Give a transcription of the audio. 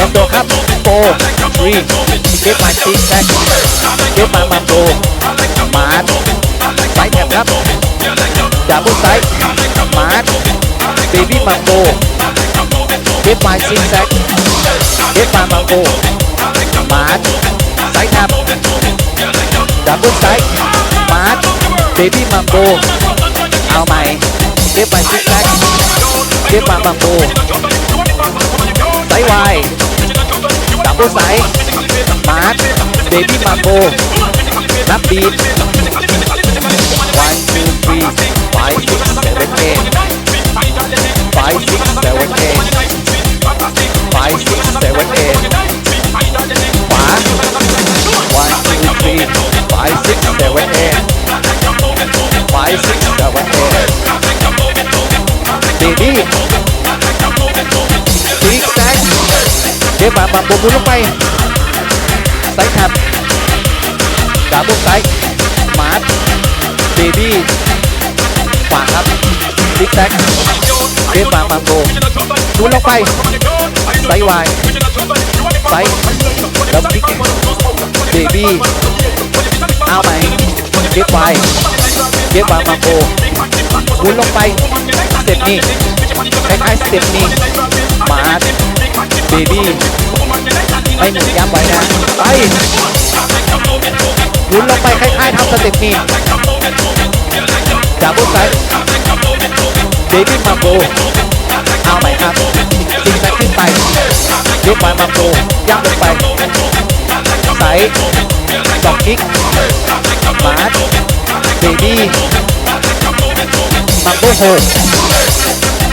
ยังโดครับโฟทรีเก็บมาซิกแซกเก็บมามาโบมาร์ไซแท็บครับดับเบิลไซมาร์เบบี้มาโบเก็บมาซิกแซกเก็บมามาโบมาร์ไซแท็บดับเบิลไซมาร์เบบี้มาโบเอาใหม่เก็บมาซิกแซกเก็บมามาโบ โกไซมาร์คเบบี้มาโกนับบีทวันทูทรีไฟซิกเซเว่นเอทไฟซิกเซเว่นเอทไฟซิกเซเว่นเอทขวาวันทูทรีไฟซิกเซเว่นเอทไฟซิกเซเว่นเอทดีดี เดี๋ยวมามาบุนลงไปไซส์ขับดับเบิลไซส์มาร์ทเบบี้ขวาครับซิกแซกเดี๋ยวมามาโบบุนลงไปไซส์วายไซส์ดับคลิกเบบี้เอาไหมเก็บไวเก็บมามาโบบุนลงไปสเต็ปนี้คล้ายๆสเต็ปนี้ บี้ไม่หมุนย้ำไว้นะไปหมุนลงไปคล้ายๆทำสเต็ปนี้ดับเบิลไซเบบี้มาโบเอาใหม่ครับซิงแซกขึ้นไปยกมามาโบย่ำลงไปไซด์สองคลิกมาร์ทเบบี้มาโบโฮ